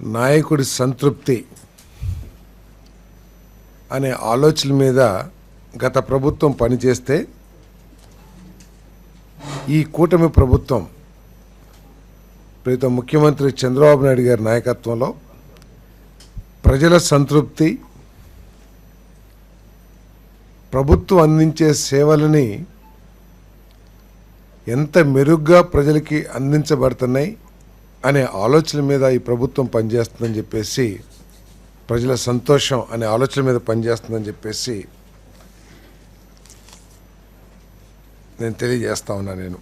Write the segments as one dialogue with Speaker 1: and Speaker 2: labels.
Speaker 1: నాయకుడి సంతృప్తి అనే ఆలోచన మీద గత ప్రభుత్వం పనిచేస్తే ఈ కూటమి ప్రభుత్వం ప్రతి ముఖ్యమంత్రి చంద్రబాబు నాయుడు గారి నాయకత్వంలో ప్రజల సంతృప్తి ప్రభుత్వం అందించే సేవలని ఎంత మెరుగ్గా ప్రజలకి అందించబడుతున్నాయి అనే ఆలోచన మీద ఈ ప్రభుత్వం పనిచేస్తుందని చెప్పేసి ప్రజల సంతోషం అనే ఆలోచన మీద పనిచేస్తుందని చెప్పేసి నేను తెలియజేస్తా ఉన్నా నేను.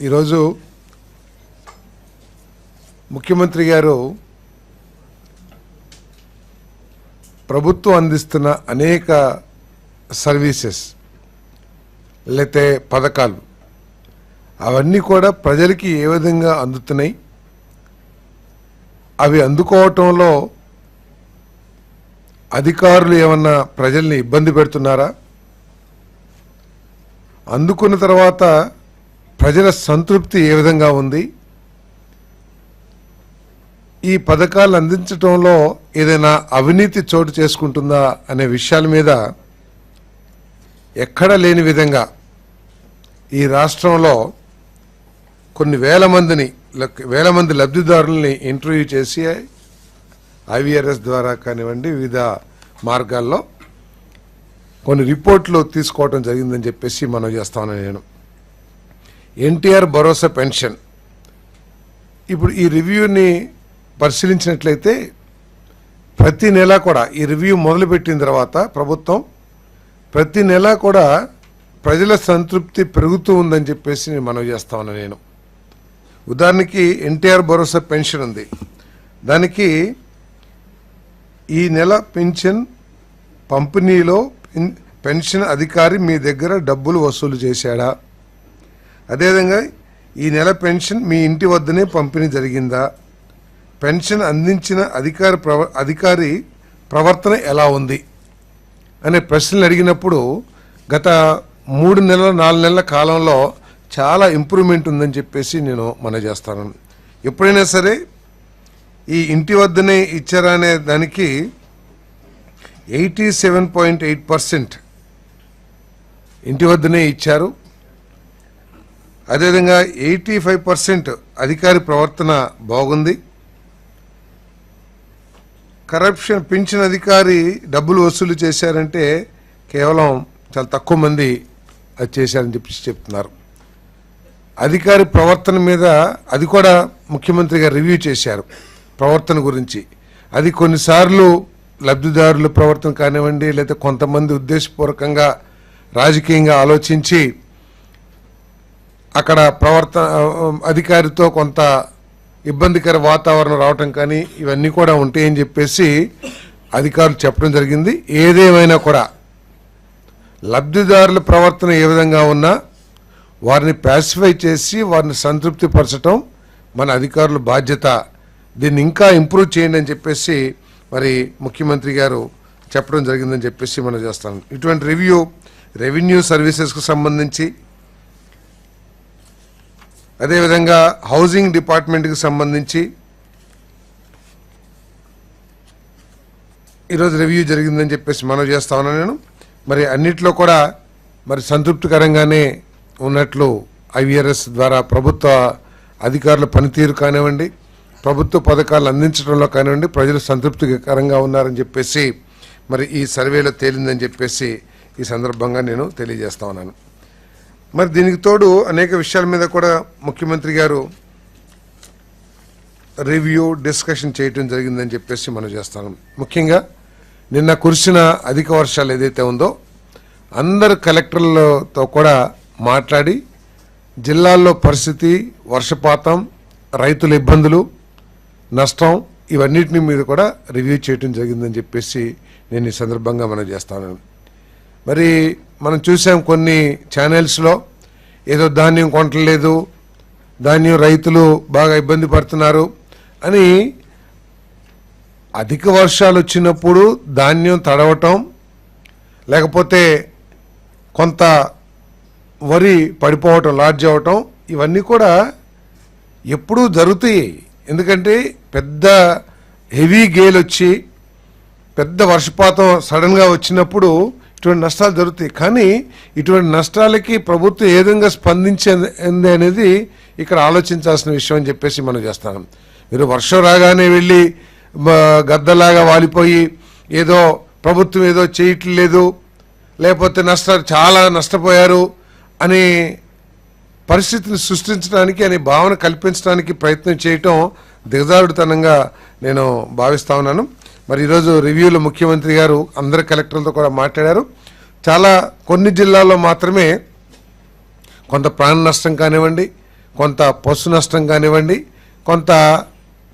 Speaker 1: ఈరోజు ముఖ్యమంత్రి గారు ప్రభుత్వం అందిస్తున్న అనేక సర్వీసెస్ లేతే పథకాలు అవన్నీ కూడా ప్రజలకి ఏ విధంగా అందుతున్నాయి? అవి అందుకోవటంలో అధికారులు ఏమన్నా ప్రజల్ని ఇబ్బంది పెడుతున్నారా? అందుకున్న తర్వాత ప్రజల సంతృప్తి ఏ విధంగా ఉంది? ఈ పథకాలు అందించటంలో ఏదైనా అవినీతి చోటు చేసుకుంటుందా అనే విషయాల మీద ఎక్కడ లేని విధంగా ఈ రాష్ట్రంలో కొన్ని వేల మందిని వేల మంది లబ్ధిదారుల్ని ఇంటర్వ్యూ చేసి ఐవీఆర్ఎస్ ద్వారా కానివ్వండి వివిధ మార్గాల్లో కొన్ని రిపోర్ట్లు తీసుకోవడం జరిగిందని చెప్పేసి మనం చేస్తాను నేను. ఎన్టీఆర్ భరోసా పెన్షన్. ఇప్పుడు ఈ రివ్యూని పరిశీలించినట్లయితే ప్రతి నెల కూడా ఈ రివ్యూ మొదలుపెట్టిన తర్వాత ప్రభుత్వం ప్రతి నెల కూడా ప్రజల సంతృప్తి పెరుగుతూ ఉందని చెప్పేసి మనం చేస్తామని నేను. ఉదాహరణకి ఎన్టీఆర్ భరోసా పెన్షన్ ఉంది. దానికి ఈ నెల పెన్షన్ పంపిణీలో పెన్షన్ అధికారి మీ దగ్గర డబ్బులు వసూలు చేశాడా? అదేవిధంగా ఈ నెల పెన్షన్ మీ ఇంటి వద్దనే పంపిణీ జరిగిందా? పెన్షన్ అందించిన అధికారి ప్రవ అధికారి ప్రవర్తన ఎలా ఉంది? అనే ప్రశ్నలు అడిగినప్పుడు గత మూడు నెలల నాలుగు నెలల కాలంలో చాలా ఇంప్రూవ్మెంట్ ఉందని చెప్పేసి నేను మన చేస్తాను. ఎప్పుడైనా సరే ఈ ఇంటి వద్దనే ఇచ్చారా అనే దానికి eighty seven point eight percent ఇంటి వద్దనే ఇచ్చారు. అదేవిధంగా ఎయిటీ ఫైవ్ పర్సెంట్ అధికారి ప్రవర్తన బాగుంది. కరప్షన్ పింఛన్ అధికారి డబ్బులు వసూలు చేశారంటే కేవలం చాలా తక్కువ మంది అది చేశారని చెప్పి చెప్తున్నారు. అధికారి ప్రవర్తన మీద అది కూడా ముఖ్యమంత్రి గారు రివ్యూ చేశారు ప్రవర్తన గురించి. అది కొన్నిసార్లు లబ్ధిదారుల ప్రవర్తన కానివ్వండి లేదా కొంతమంది ఉద్దేశపూర్వకంగా రాజకీయంగా ఆలోచించి అక్కడ ప్రవర్తన అధికారితో కొంత ఇబ్బందికర వాతావరణం రావటం కానీ ఇవన్నీ కూడా ఉంటాయని చెప్పేసి అధికారులు చెప్పడం జరిగింది. ఏదేమైనా కూడా లబ్ధిదారుల ప్రవర్తన ఏ విధంగా ఉన్నా వారిని ప్యాసిఫై చేసి వారిని సంతృప్తిపరచడం మన అధికారుల బాధ్యత. దీన్ని ఇంకా ఇంప్రూవ్ చేయండి అని చెప్పేసి మరి ముఖ్యమంత్రి గారు చెప్పడం జరిగిందని చెప్పేసి మనం చేస్తాం. ఇటువంటి రివ్యూ రెవెన్యూ సర్వీసెస్కు సంబంధించి అదేవిధంగా హౌసింగ్ డిపార్ట్మెంట్కి సంబంధించి ఈరోజు రివ్యూ జరిగిందని చెప్పేసి మనం చేస్తా ఉన్నాను నేను. మరి అన్నిట్లో కూడా మరి సంతృప్తికరంగానే ఉన్నట్లు ఐవీఆర్ఎస్ ద్వారా ప్రభుత్వ అధికారుల పనితీరు కానివ్వండి ప్రభుత్వ పథకాలు అందించడంలో కానివ్వండి ప్రజలు సంతృప్తికరంగా ఉన్నారని చెప్పేసి మరి ఈ సర్వేలో తేలిందని చెప్పేసి ఈ సందర్భంగా నేను తెలియజేస్తా ఉన్నాను. మరి దీనికి తోడు అనేక విషయాల మీద కూడా ముఖ్యమంత్రి గారు రివ్యూ డిస్కషన్ చేయటం జరిగిందని చెప్పేసి మనం చేస్తాను ముఖ్యంగా నిన్న కురిసిన అధిక వర్షాలు ఏదైతే ఉందో అందరు కలెక్టర్లతో కూడా మాట్లాడి జిల్లాల్లో పరిస్థితి వర్షపాతం రైతుల ఇబ్బందులు నష్టం ఇవన్నిటిని మీద కూడా రివ్యూ చేయటం జరిగిందని చెప్పేసి నేను ఈ సందర్భంగా మనం చేస్తాను. మరి మనం చూసాం కొన్ని ఛానల్స్లో ఏదో ధాన్యం కొనట్లేదు ధాన్యం రైతులు బాగా ఇబ్బంది పడుతున్నారు అని అధిక వర్షాలు వచ్చినప్పుడు ధాన్యం తడవటం లేకపోతే కొంత వరి పడిపోవటం లాడ్జ్ అవ్వటం ఇవన్నీ కూడా ఎప్పుడూ జరుగుతాయి. ఎందుకంటే పెద్ద హెవీ గేల్ వచ్చి పెద్ద వర్షపాతం సడన్గా వచ్చినప్పుడు ఇటువంటి నష్టాలు జరుగుతాయి. కానీ ఇటువంటి నష్టాలకి ప్రభుత్వం ఏ విధంగా స్పందించింది అనేది ఇక్కడ ఆలోచించాల్సిన విషయం అని చెప్పేసి మనం చేస్తాం. మీరు వర్షం రాగానే వెళ్ళి గద్దలాగా వాలిపోయి ఏదో ప్రభుత్వం ఏదో చేయట్లేదు లేకపోతే నష్టాలు చాలా నష్టపోయారు అనే పరిస్థితిని సృష్టించడానికి అనే భావన కల్పించడానికి ప్రయత్నం చేయటం దిగజారుడుతనంగా నేను భావిస్తా ఉన్నాను. మరి ఈరోజు రివ్యూలో ముఖ్యమంత్రి గారు అందరి కలెక్టర్లతో కూడా మాట్లాడారు. చాలా కొన్ని జిల్లాల్లో మాత్రమే కొంత ప్రాణ నష్టం కానివ్వండి కొంత పశు నష్టం కానివ్వండి కొంత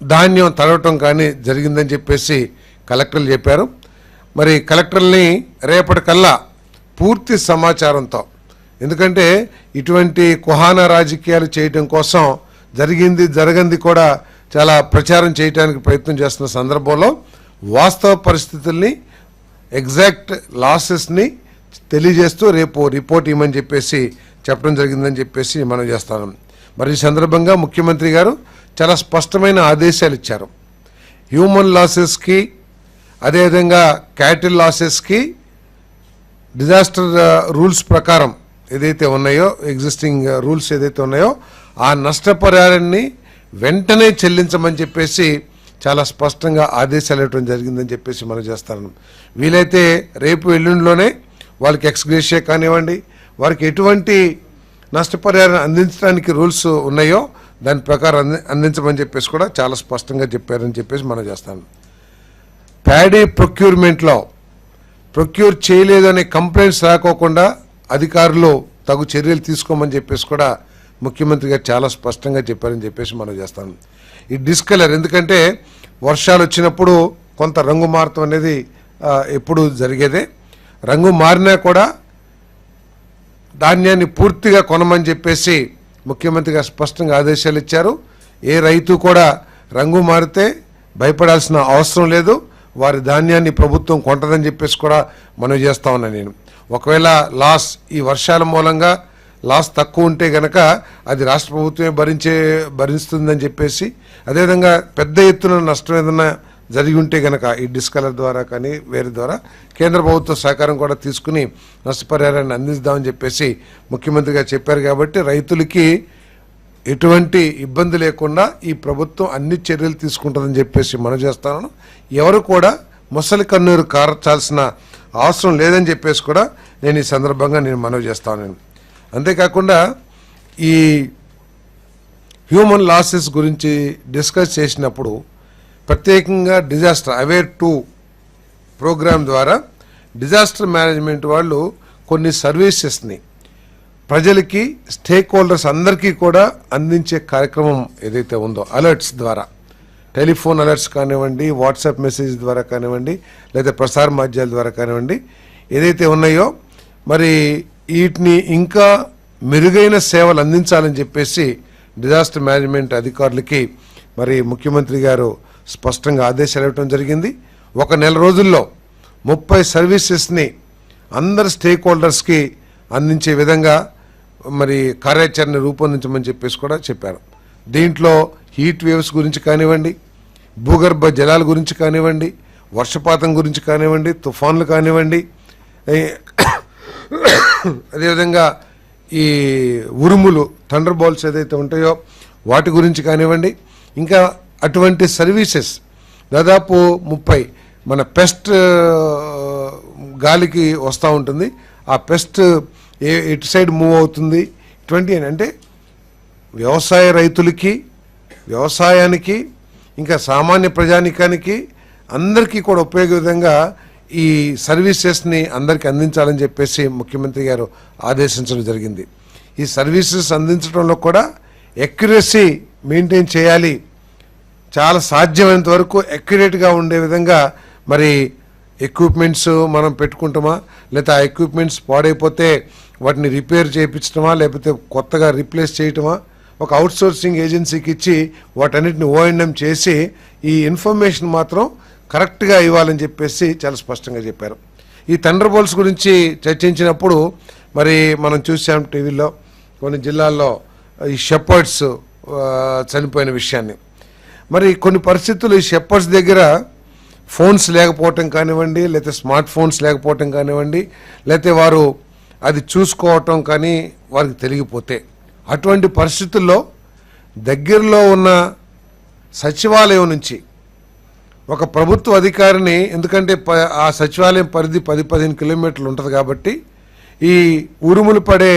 Speaker 1: ధాన్యం తడవటం కానీ జరిగిందని చెప్పేసి కలెక్టర్లు చెప్పారు. మరి కలెక్టర్ని రేపటికల్లా పూర్తి సమాచారంతో ఎందుకంటే ఇటువంటి కుహాన రాజకీయాలు చేయటం కోసం జరిగింది జరగంది కూడా చాలా ప్రచారం చేయడానికి ప్రయత్నం చేస్తున్న సందర్భంలో వాస్తవ పరిస్థితుల్ని ఎగ్జాక్ట్ లాసెస్ని తెలియజేస్తూ రేపు రిపోర్ట్ ఇవ్వమని చెప్పేసి చెప్పడం జరిగిందని చెప్పేసి మనం చేస్తాను. మరి ఈ సందర్భంగా ముఖ్యమంత్రి గారు చాలా స్పష్టమైన ఆదేశాలు ఇచ్చారు. హ్యూమన్ లాసెస్కి అదేవిధంగా క్యాటిల్ లాసెస్కి డిజాస్టర్ రూల్స్ ప్రకారం ఏదైతే ఉన్నాయో ఎగ్జిస్టింగ్ రూల్స్ uh, ఏదైతే ఉన్నాయో ఆ నష్టపరిహారాన్ని వెంటనే చెల్లించమని చెప్పేసి చాలా స్పష్టంగా ఆదేశాలు ఇవ్వడం జరిగిందని చెప్పేసి మనం చేస్తాను. వీలైతే రేపు ఎల్లుండిలోనే వాళ్ళకి ఎక్స్గ్రేషియా కానివ్వండి వారికి ఎటువంటి నష్టపరిహారం అందించడానికి రూల్స్ ఉన్నాయో దాని ప్రకారం అంది అందించమని చెప్పేసి కూడా చాలా స్పష్టంగా చెప్పారని చెప్పేసి మనం చేస్తాను. ప్యాడీ ప్రొక్యూర్మెంట్లో ప్రొక్యూర్ చేయలేదు అనే కంప్లైంట్స్ రాకోకుండా అధికారులు తగు చర్యలు తీసుకోమని చెప్పేసి కూడా ముఖ్యమంత్రి గారు చాలా స్పష్టంగా చెప్పారని చెప్పేసి మనం చేస్తాం. ఈ డిస్కలర్ ఎందుకంటే వర్షాలు వచ్చినప్పుడు కొంత రంగు మారటం అనేది ఎప్పుడు జరిగేదే. రంగు మారినా కూడా ధాన్యాన్ని పూర్తిగా కొనమని చెప్పేసి ముఖ్యమంత్రి గారు స్పష్టంగా ఆదేశాలు ఇచ్చారు. ఏ రైతు కూడా రంగు మారితే భయపడాల్సిన అవసరం లేదు. వారి ధాన్యాన్ని ప్రభుత్వం కొంటదని చెప్పేసి కూడా మనం చేస్తా ఉన్నా నేను. ఒకవేళ లాస్ ఈ వర్షాల మూలంగా లాస్ తక్కువ ఉంటే గనక అది రాష్ట్ర ప్రభుత్వమే భరించే భరిస్తుందని చెప్పేసి అదేవిధంగా పెద్ద ఎత్తున నష్టం ఏదైనా జరిగి ఉంటే గనక ఈ డిస్కలర్ ద్వారా కానీ వేరే ద్వారా కేంద్ర ప్రభుత్వ సహకారం కూడా తీసుకుని నష్టపరిహారాన్ని అందిస్తామని చెప్పేసి ముఖ్యమంత్రిగా చెప్పారు కాబట్టి రైతులకి ఎటువంటి ఇబ్బంది లేకుండా ఈ ప్రభుత్వం అన్ని చర్యలు తీసుకుంటుందని చెప్పేసి మనం చేస్తాను ఎవరు కూడా ముసలి కన్నీరు కార్చాల్సిన అవసరం లేదని చెప్పేసి కూడా నేను ఈ సందర్భంగా నేను మనవి చేస్తాను. నేను అంతేకాకుండా ఈ హ్యూమన్ లాసెస్ గురించి డిస్కస్ చేసినప్పుడు ప్రత్యేకంగా డిజాస్టర్ అవేర్ టూ ప్రోగ్రాం ద్వారా డిజాస్టర్ మేనేజ్మెంట్ వాళ్ళు కొన్ని సర్వీసెస్ని ప్రజలకి స్టేక్ హోల్డర్స్ అందరికీ కూడా అందించే కార్యక్రమం ఏదైతే ఉందో అలర్ట్స్ ద్వారా టెలిఫోన్ అలర్ట్స్ కానివ్వండి వాట్సాప్ మెసేజ్ ద్వారా కానివ్వండి లేదా ప్రసార మాధ్యాల ద్వారా కానివ్వండి ఏదైతే ఉన్నాయో మరి వీటిని ఇంకా మెరుగైన సేవలు అందించాలని చెప్పేసి డిజాస్టర్ మేనేజ్మెంట్ అధికారులకి మరి ముఖ్యమంత్రి గారు స్పష్టంగా ఆదేశాలు ఇవ్వడం జరిగింది. ఒక నెల రోజుల్లో ముప్పై సర్వీసెస్ని అందరు స్టేక్ హోల్డర్స్కి అందించే విధంగా మరి కార్యాచరణ రూపొందించమని చెప్పేసి కూడా చెప్పారు. దీంట్లో హీట్ వేవ్స్ గురించి కానివ్వండి భూగర్భ జలాల గురించి కానివ్వండి వర్షపాతం గురించి కానివ్వండి తుఫాన్లు కానివ్వండి అదేవిధంగా ఈ ఉరుములు థండర్ బాల్స్ ఏదైతే ఉంటాయో వాటి గురించి కానివ్వండి ఇంకా అటువంటి సర్వీసెస్ దాదాపు ముప్పై మన పెస్ట్ గాలికి వస్తూ ఉంటుంది. ఆ పెస్ట్ ఏ ఎటు సైడ్ మూవ్ అవుతుంది. ఇటువంటి అంటే వ్యవసాయ రైతులకి వ్యవసాయానికి ఇంకా సామాన్య ప్రజానికానికి అందరికీ కూడా ఉపయోగ విధంగా ఈ సర్వీసెస్ని అందరికీ అందించాలని చెప్పేసి ముఖ్యమంత్రి గారు ఆదేశించడం జరిగింది. ఈ సర్వీసెస్ అందించడంలో కూడా ఎక్యురసీ మెయింటైన్ చేయాలి. చాలా సాధ్యమైనంత వరకు అక్యురేట్గా ఉండే విధంగా మరి ఎక్విప్మెంట్స్ మనం పెట్టుకుంటామా? లేదా ఆ ఎక్విప్మెంట్స్ పాడైపోతే వాటిని రిపేర్ చేయించడమా? లేకపోతే కొత్తగా రీప్లేస్ చేయటమా? ఒక అవుట్సోర్సింగ్ ఏజెన్సీకి ఇచ్చి వాటన్నిటిని ఓఎన్ఎం చేసి ఈ ఇన్ఫర్మేషన్ మాత్రం కరెక్ట్గా ఇవ్వాలని చెప్పేసి చాలా స్పష్టంగా చెప్పారు. ఈ థండర్ బోల్స్ గురించి చర్చించినప్పుడు మరి మనం చూసాం టీవీలో కొన్ని జిల్లాల్లో ఈ షెపర్డ్స్ చనిపోయిన విషయాన్ని. మరి కొన్ని పరిస్థితులు ఈ షెప్పర్స్ దగ్గర ఫోన్స్ లేకపోవటం కానివ్వండి లేకపోతే స్మార్ట్ ఫోన్స్ లేకపోవటం కానివ్వండి లేకపోతే వారు అది చూసుకోవటం కానీ వారికి తెలిగిపోతే అటువంటి పరిస్థితుల్లో దగ్గరలో ఉన్న సచివాలయం నుంచి ఒక ప్రభుత్వ అధికారిని ఎందుకంటే ప- ఆ సచివాలయం పరిధి పది పదిహేను కిలోమీటర్లు ఉంటుంది కాబట్టి ఈ ఉరుములు పడే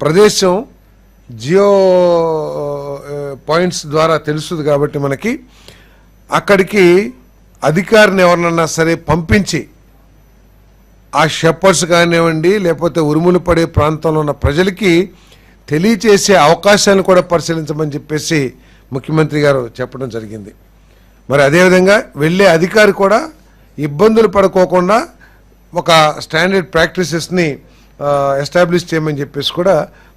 Speaker 1: ప్రదేశం జియో పాయింట్స్ ద్వారా తెలుస్తుంది కాబట్టి మనకి అక్కడికి అధికారిని ఎవరినన్నా సరే పంపించి ఆ షెప్పర్స్ కానివ్వండి లేకపోతే ఉరుములు పడే ప్రాంతంలో ఉన్న ప్రజలకి తెలియచేసే అవకాశాలను కూడా పరిశీలించమని చెప్పేసి ముఖ్యమంత్రి గారు చెప్పడం జరిగింది. మరి అదేవిధంగా వెళ్ళే అధికారి కూడా ఇబ్బందులు పడుకోకుండా ఒక స్టాండర్డ్ ప్రాక్టీసెస్ని ఎస్టాబ్లిష్ చేయమని చెప్పేసి కూడా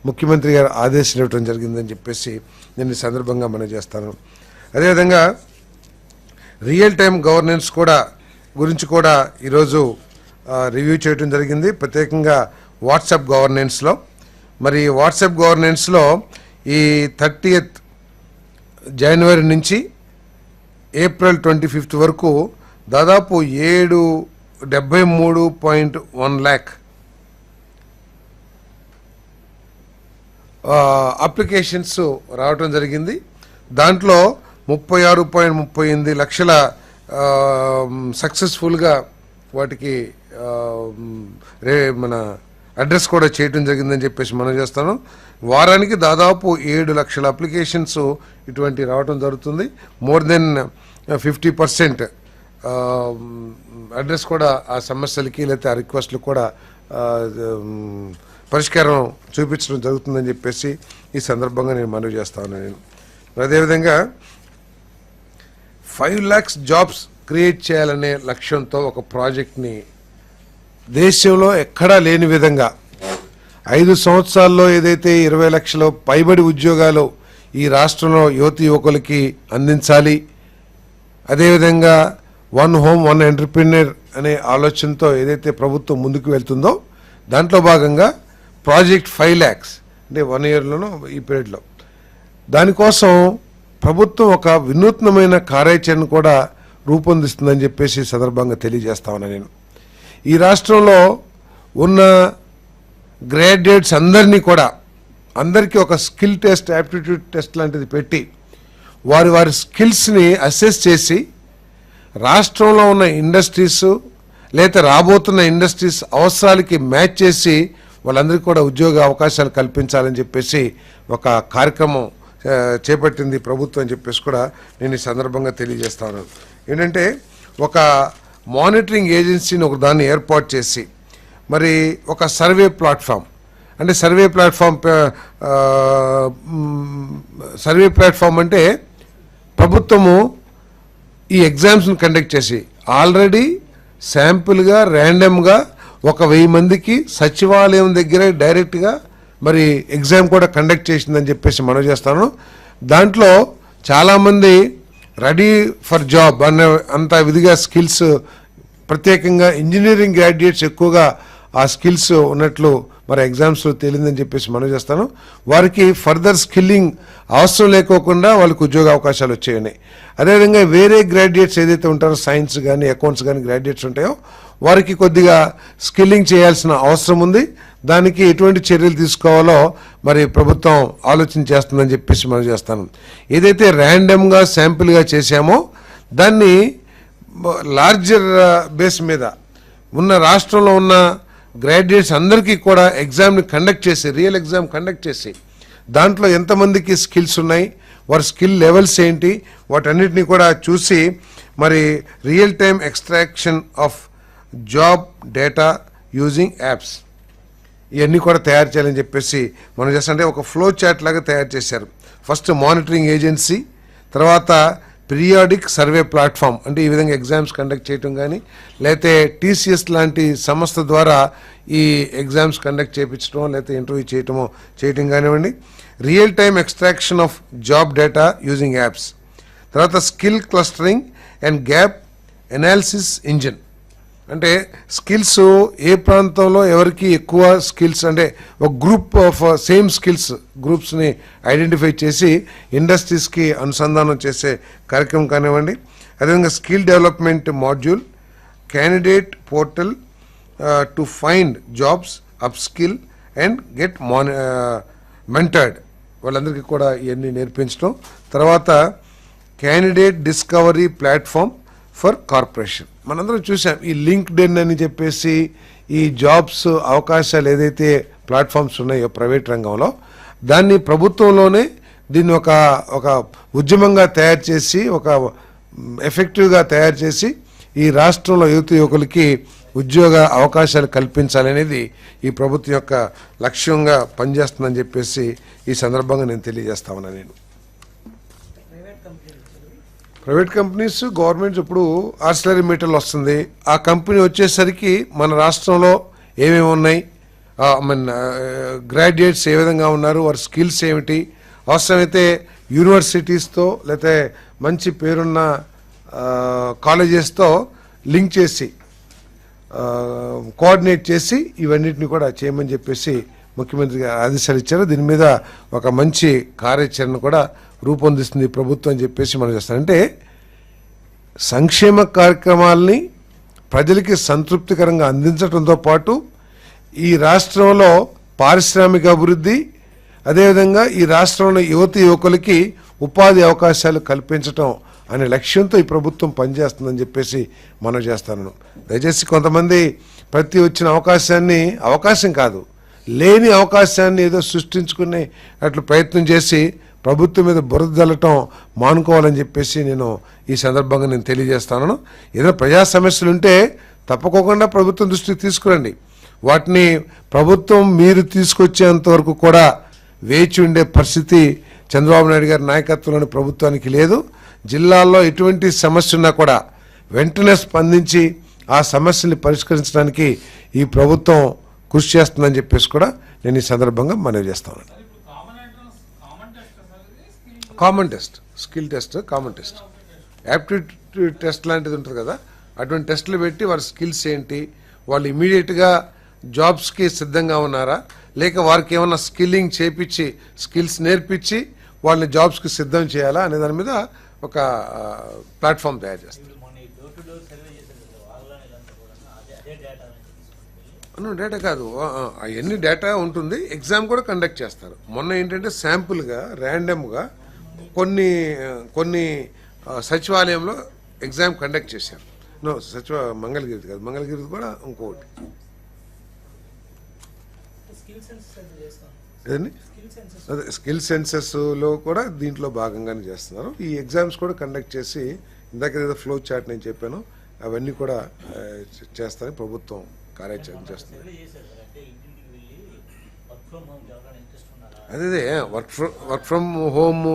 Speaker 1: ముఖ్యమంత్రి గారు ఆదేశాలు ఇవ్వడం జరిగిందని చెప్పేసి నేను ఈ సందర్భంగా మనం చేస్తాను. అదేవిధంగా రియల్ టైం గవర్నెన్స్ కూడా గురించి కూడా ఈరోజు రివ్యూ చేయడం జరిగింది. ప్రత్యేకంగా వాట్సాప్ గవర్నెన్స్లో మరి వాట్సాప్ గవర్నెన్స్లో ఈ థర్టీయత్ జనవరి నుంచి ఏప్రిల్ ట్వంటీ ఫిఫ్త్ వరకు దాదాపు ఏడు డెబ్బై మూడు పాయింట్ వన్ ల్యాక్ అప్లికేషన్స్ రావటం జరిగింది. దాంట్లో ముప్పై ఆరు పాయింట్ ముప్పై ఎనిమిది లక్షల సక్సెస్ఫుల్గా వాటికి రే మన అడ్రస్ కూడా చేయటం జరిగిందని చెప్పేసి మనం చేస్తాను. వారానికి దాదాపు ఏడు లక్షల అప్లికేషన్స్ ఇటువంటి రావటం జరుగుతుంది. More than fifty percent address కూడా ఆ సమస్యలకి లేకపోతే ఆ రిక్వెస్ట్లు కూడా పరిష్కారం చూపించడం జరుగుతుందని చెప్పేసి ఈ సందర్భంగా నేను మనవి చేస్తాను. నేను అదేవిధంగా ఫైవ్ ల్యాక్స్ జాబ్స్ క్రియేట్ చేయాలనే లక్ష్యంతో ఒక ప్రాజెక్ట్ని దేశంలో ఎక్కడా లేని విధంగా ఐదు సంవత్సరాల్లో ఏదైతే ఇరవై లక్షల పైబడి ఉద్యోగాలు ఈ రాష్ట్రంలో యువతి యువకులకి అందించాలి అదేవిధంగా వన్ హోమ్ వన్ ఎంటర్ప్రినర్ అనే ఆలోచనతో ఏదైతే ప్రభుత్వం ముందుకు వెళ్తుందో దాంట్లో భాగంగా ప్రాజెక్ట్ ఫైవ్ ల్యాక్స్ అంటే వన్ ఇయర్లోనూ ఈ పీరియడ్లో. దానికోసం ప్రభుత్వం ఒక వినూత్నమైన కార్యాచరణ కూడా రూపొందిస్తుందని చెప్పేసి సందర్భంగా తెలియజేస్తా ఉన్నా నేను. ఈ రాష్ట్రంలో ఉన్న గ్రాడ్యుయేట్స్ అందరినీ కూడా అందరికీ ఒక స్కిల్ టెస్ట్ యాప్టిట్యూడ్ టెస్ట్ లాంటిది పెట్టి వారి వారి స్కిల్స్ని అసెస్ చేసి రాష్ట్రంలో ఉన్న ఇండస్ట్రీస్ లేదా రాబోతున్న ఇండస్ట్రీస్ అవసరాలకి మ్యాచ్ చేసి వాళ్ళందరికీ కూడా ఉద్యోగ అవకాశాలు కల్పించాలని చెప్పేసి ఒక కార్యక్రమం చేపట్టింది ప్రభుత్వం అని చెప్పేసి కూడా నేను ఈ సందర్భంగా తెలియజేస్తాను ఏంటంటే ఒక మానిటరింగ్ ఏజెన్సీని ఒక దాన్ని ఏర్పాటు చేసి మరి ఒక సర్వే ప్లాట్ఫామ్ అంటే సర్వే ప్లాట్ఫామ్ సర్వే ప్లాట్ఫామ్ అంటే ప్రభుత్వము ఈ ఎగ్జామ్స్ని కండక్ట్ చేసి ఆల్రెడీ శాంపుల్గా ర్యాండమ్గా ఒక వెయ్యి మందికి సచివాలయం దగ్గర డైరెక్ట్గా మరి ఎగ్జామ్ కూడా కండక్ట్ చేసిందని చెప్పేసి మనం చేస్తాను. దాంట్లో చాలామంది రెడీ ఫర్ జాబ్ అనే అంత విధిగా స్కిల్స్ ప్రత్యేకంగా ఇంజనీరింగ్ గ్రాడ్యుయేట్స్ ఎక్కువగా ఆ స్కిల్స్ ఉన్నట్లు మరి ఎగ్జామ్స్లో తేలిందని చెప్పేసి మనం చేస్తాను. వారికి ఫర్దర్ స్కిల్లింగ్ అవసరం లేకోకుండా వాళ్ళకి ఉద్యోగ అవకాశాలు వచ్చాయని అదేవిధంగా వేరే గ్రాడ్యుయేట్స్ ఏదైతే ఉంటారో సైన్స్ కానీ అకౌంట్స్ కానీ గ్రాడ్యుయేట్స్ ఉంటాయో వారికి కొద్దిగా స్కిల్లింగ్ చేయాల్సిన అవసరం ఉంది. దానికి ఎటువంటి చర్యలు తీసుకోవాలో మరి ప్రభుత్వం ఆలోచన చేస్తుందని చెప్పేసి మనం చేస్తాను. ఏదైతే ర్యాండమ్గా శాంపిల్గా చేశామో దాన్ని లార్జర్ బేస్ uh, మీద ఉన్న రాష్ట్రంలో ఉన్న గ్రాడ్యుయేట్స్ అందరికీ కూడా ఎగ్జామ్ని కండక్ట్ చేసి రియల్ ఎగ్జామ్ కండక్ట్ చేసి దాంట్లో ఎంతమందికి స్కిల్స్ ఉన్నాయి వారి స్కిల్ లెవెల్స్ ఏంటి వాటన్నిటిని కూడా చూసి మరి real time extraction of job data using apps ఇవన్నీ కూడా తయారు చేయాలని చెప్పేసి మనం చేస్తుంటే ఒక ఫ్లో చార్ట్ లాగా తయారు చేశారు. ఫస్ట్ మానిటరింగ్ ఏజెన్సీ తర్వాత పీరియాడిక్ సర్వే ప్లాట్ఫామ్ అంటే ఈ విధంగా ఎగ్జామ్స్ కండక్ట్ చేయటం కానీ లేతే టీసీఎస్ లాంటి సంస్థ ద్వారా ఈ ఎగ్జామ్స్ కండక్ట్ చేయించడం లేకపోతే ఇంటర్వ్యూ చేయటమో చేయటం కానివ్వండి real time extraction of job data using apps. తర్వాత skill clustering and gap analysis engine. అంటే స్కిల్స్ ఏ ప్రాంతంలో ఎవరికి ఎక్కువ స్కిల్స్ అంటే ఒక గ్రూప్ ఆఫ్ సేమ్ స్కిల్స్ గ్రూప్స్ని ఐడెంటిఫై చేసి ఇండస్ట్రీస్కి అనుసంధానం చేసే కార్యక్రమం కానివ్వండి. అదేవిధంగా skill development module candidate portal to find jobs upskill and get many mentored వాళ్ళందరికీ కూడా ఇవన్నీ నేర్పించడం. తర్వాత candidate discovery platform for corporation. మనందరం చూసాం ఈ లింక్డ్ ఇన్ అని చెప్పేసి ఈ జాబ్స్ అవకాశాలు ఏదైతే ప్లాట్ఫామ్స్ ఉన్నాయో ప్రైవేట్ రంగంలో దాన్ని ప్రభుత్వంలోనే దీన్ని ఒక ఒక ఉద్యమంగా తయారు చేసి ఒక ఎఫెక్టివ్గా తయారు చేసి ఈ రాష్ట్రంలో యువత యువకులకి ఉద్యోగ అవకాశాలు కల్పించాలనేది ఈ ప్రభుత్వం యొక్క లక్ష్యంగా పనిచేస్తుందని చెప్పేసి ఈ సందర్భంగా నేను తెలియజేస్తా ఉన్నాను నేను.
Speaker 2: ప్రైవేట్
Speaker 1: కంపెనీస్ గవర్నమెంట్ ఇప్పుడు ఆర్సిలరీ మీటర్లు వస్తుంది. ఆ కంపెనీ వచ్చేసరికి మన రాష్ట్రంలో ఏమేమి ఉన్నాయి? మీన్ గ్రాడ్యుయేట్స్ ఏ విధంగా ఉన్నారు? వారి స్కిల్స్ ఏమిటి? అవసరమైతే యూనివర్సిటీస్తో లేకపోతే మంచి పేరున్న కాలేజెస్తో లింక్ చేసి కోఆర్డినేట్ చేసి ఇవన్నిటిని కూడా చేయమని చెప్పేసి ముఖ్యమంత్రి ఆదేశాలు ఇచ్చారు. దీని మీద ఒక మంచి కార్యాచరణ కూడా రూపొందిస్తుంది ప్రభుత్వం అని చెప్పేసి మనం చేస్తానంటే సంక్షేమ కార్యక్రమాల్ని ప్రజలకి సంతృప్తికరంగా అందించడంతో పాటు ఈ రాష్ట్రంలో పారిశ్రామిక అభివృద్ధి అదేవిధంగా ఈ రాష్ట్రంలో యువతి యువకులకి ఉపాధి అవకాశాలు కల్పించటం అనే లక్ష్యంతో ఈ ప్రభుత్వం పనిచేస్తుందని చెప్పేసి మనం చేస్తాను. దయచేసి కొంతమంది ప్రతి వచ్చిన అవకాశాన్ని అవకాశం కాదు లేని అవకాశాన్ని ఏదో సృష్టించుకునే అట్లు ప్రయత్నం చేసి ప్రభుత్వం మీద బురద జల్లటం మానుకోవాలని చెప్పేసి నేను ఈ సందర్భంగా నేను తెలియజేస్తాను. ఏదైనా ప్రజా సమస్యలు ఉంటే తప్పకోకుండా ప్రభుత్వం దృష్టికి తీసుకురండి. వాటిని ప్రభుత్వం మీరు తీసుకొచ్చేంత వరకు కూడా వేచి ఉండే పరిస్థితి చంద్రబాబు నాయుడు గారి నాయకత్వంలోని ప్రభుత్వానికి లేదు. జిల్లాల్లో ఎటువంటి సమస్య ఉన్నా కూడా వెంటనే స్పందించి ఆ సమస్యల్ని పరిష్కరించడానికి ఈ ప్రభుత్వం కృషి చేస్తుందని చెప్పేసి కూడా నేను ఈ సందర్భంగా మనవి చేస్తాను. Common test skill test common test aptitude test లాంటిది ఉంటుంది కదా అటువంటి టెస్టులు పెట్టి వారి స్కిల్స్ ఏంటి వాళ్ళు ఇమీడియట్గా జాబ్స్కి సిద్ధంగా ఉన్నారా లేక వారికి ఏమైనా స్కిల్లింగ్ చేపించి స్కిల్స్ నేర్పించి వాళ్ళని జాబ్స్కి సిద్ధం చేయాలా అనే దాని మీద ఒక ప్లాట్ఫామ్ తయారు చేస్తారు.
Speaker 2: డేటా
Speaker 1: డేటా కాదు. అవన్నీ డేటా ఉంటుంది. ఎగ్జామ్ కూడా కండక్ట్ చేస్తారు. మొన్న ఏంటంటే శాంపుల్గా ర్యాండమ్గా కొన్ని కొన్ని సచివాలయంలో ఎగ్జామ్ కండక్ట్ చేశారు. నో సచివ మంగళగిరి కాదు. మంగళగిరి కూడా ఇంకొకటి
Speaker 2: చేస్తాం.
Speaker 1: ఏదండి? అదే స్కిల్ సెన్సెస్లో కూడా దీంట్లో భాగంగానే చేస్తున్నారు. ఈ ఎగ్జామ్స్ కూడా కండక్ట్ చేసి ఇందాక ఏదో ఫ్లో చార్ట్ నేను చెప్పాను అవన్నీ కూడా చేస్తారని ప్రభుత్వం కార్యాచరణ చేస్తుంది. అదే work from work from home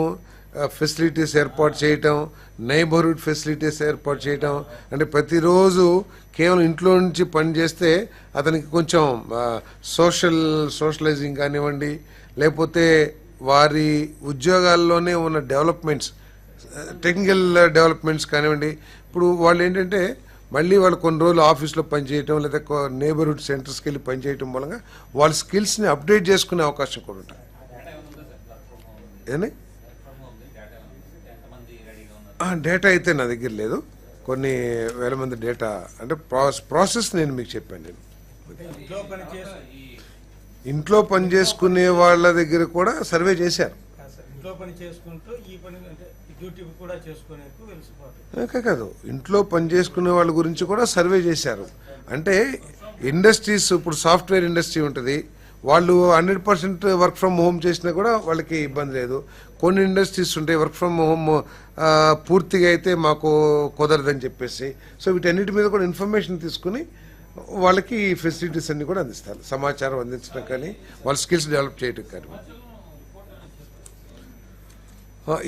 Speaker 1: facilities ఏర్పాటు చేయటం నైబర్హుడ్ ఫెసిలిటీస్ ఏర్పాటు చేయటం. అంటే ప్రతిరోజు కేవలం ఇంట్లో నుంచి పని చేస్తే అతనికి కొంచెం సోషల్ సోషలైజింగ్ కానివ్వండి లేకపోతే వారి ఉద్యోగాల్లోనే ఉన్న డెవలప్మెంట్స్ టెక్నికల్ డెవలప్మెంట్స్ కానివ్వండి. ఇప్పుడు వాళ్ళు ఏంటంటే మళ్ళీ వాళ్ళు కొన్ని రోజులు ఆఫీస్లో పనిచేయటం లేదా నేబర్హుడ్ సెంటర్స్కి వెళ్ళి పనిచేయటం మూలంగా వాళ్ళ స్కిల్స్ని అప్డేట్ చేసుకునే అవకాశం కూడా ఉంటుంది. ఏని డేటా అయితే నా దగ్గర లేదు. కొన్ని వేల మంది డేటా అంటే ప్రాసెస్ ప్రాసెస్ నేను మీకు చెప్పాను నేను.
Speaker 2: ఇంట్లో పని
Speaker 1: చేసుకునే వాళ్ళ దగ్గర కూడా సర్వే చేశారు.
Speaker 3: కాదు ఇంట్లో పని చేసుకునే
Speaker 1: వాళ్ళ గురించి కూడా సర్వే చేశారు. అంటే ఇండస్ట్రీస్ ఇప్పుడు సాఫ్ట్వేర్ ఇండస్ట్రీ ఉంటుంది. వాళ్ళు hundred percent work from home చేసినా కూడా వాళ్ళకి ఇబ్బంది లేదు. కొన్ని ఇండస్ట్రీస్ ఉంటాయి వర్క్ ఫ్రమ్ హోమ్ పూర్తిగా అయితే మాకు కుదరదని చెప్పేసి. సో వీటన్నిటి మీద కూడా ఇన్ఫర్మేషన్ తీసుకుని వాళ్ళకి ఫెసిలిటీస్ అన్ని కూడా అందిస్తారు. సమాచారం అందించడం కానీ వాళ్ళ స్కిల్స్ డెవలప్ చేయడం కానీ.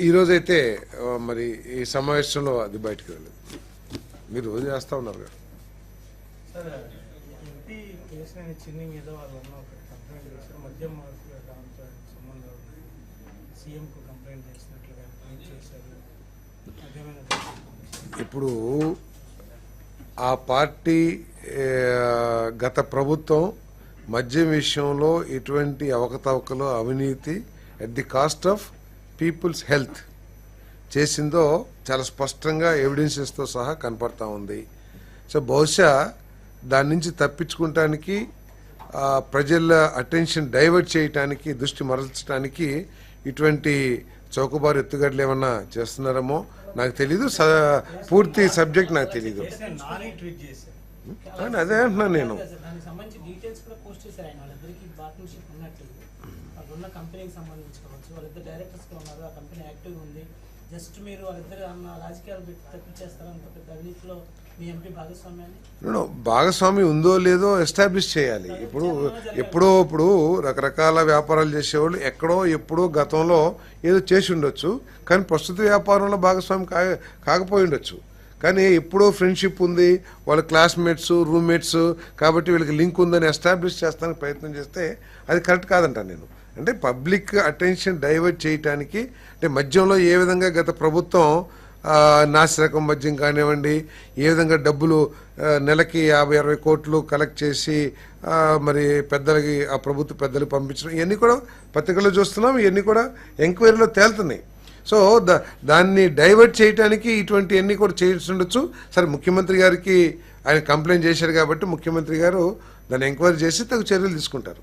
Speaker 1: ఈరోజైతే మరి ఈ సమావేశంలో అది బయటకు వెళ్ళదు. మీరు రోజు చేస్తా ఉన్నారు కదా.
Speaker 3: ప్రతి ఎంపీ కేసుని చిన్ని మీద వాళ్ళు ఒక కంప్లైంట్ చేశారు. మద్యం మార్పుల దాంతో ఆయనకు సంబంధం ఉంది. సీఎంకు కంప్లైంట్ చేసినట్లుగా కంప్లైంట్ చేశారు?
Speaker 1: ఇప్పుడు ఆ పార్టీ గత ప్రభుత్వం మద్యం విషయంలో ఎటువంటి అవకతవకలు అవినీతి at the cost of people's health చేసిందో చాలా స్పష్టంగా ఎవిడెన్సెస్తో సహా కనపడతా ఉంది. సో బహుశా దాని నుంచి తప్పించుకుంటానికి ప్రజల అటెన్షన్ డైవర్ట్ చేయటానికి దృష్టి మరల్చడానికి ఇటువంటి చౌకబారు ఎత్తుగడలు ఏమన్నా చేస్తున్నారేమో నాకు తెలీదు. పూర్తి సబ్జెక్ట్ నాకు తెలీదు. అదే అంటున్నాను నేను.
Speaker 4: జస్ట్ మీరు వాళ్ళిద్దరు అన్న రాజకీయాలు పెట్టి తప్పించేస్తారు అంత పెద్ద అవినీతిలో
Speaker 1: భాగస్వామి ఉందో లేదో ఎస్టాబ్లిష్ చేయాలి. ఇప్పుడు ఎప్పుడో ఇప్పుడు రకరకాల వ్యాపారాలు చేసేవాళ్ళు ఎక్కడో ఎప్పుడో గతంలో ఏదో చేసి ఉండొచ్చు కానీ ప్రస్తుత వ్యాపారంలో భాగస్వామి కా కాకపోయి ఉండొచ్చు. కానీ ఎప్పుడో ఫ్రెండ్షిప్ ఉంది వాళ్ళ క్లాస్మేట్స్ రూమ్మేట్స్ కాబట్టి వీళ్ళకి లింక్ ఉందని ఎస్టాబ్లిష్ చేస్తానికి ప్రయత్నం చేస్తే అది కరెక్ట్ కాదంటాను నేను. అంటే పబ్లిక్ అటెన్షన్ డైవర్ట్ చేయటానికి అంటే మద్యంలో ఏ విధంగా గత ప్రభుత్వం నాసిరకం మద్యం కానివ్వండి ఏ విధంగా డబ్బులు నెలకి యాభై అరవై కోట్లు కలెక్ట్ చేసి మరి పెద్దలకి ఆ ప్రభుత్వ పెద్దలకు పంపించడం ఇవన్నీ కూడా పత్రికల్లో చూస్తున్నాం ఇవన్నీ కూడా ఎంక్వైరీలో తేలుతున్నాయి. సో దా దాన్ని డైవర్ట్ చేయడానికి ఇటువంటివన్నీ కూడా చేయాల్సి ఉండొచ్చు. సరే ముఖ్యమంత్రి గారికి ఆయన కంప్లైంట్ చేశారు కాబట్టి ముఖ్యమంత్రి గారు దాన్ని ఎంక్వైరీ చేసి తగు చర్యలు తీసుకుంటారు.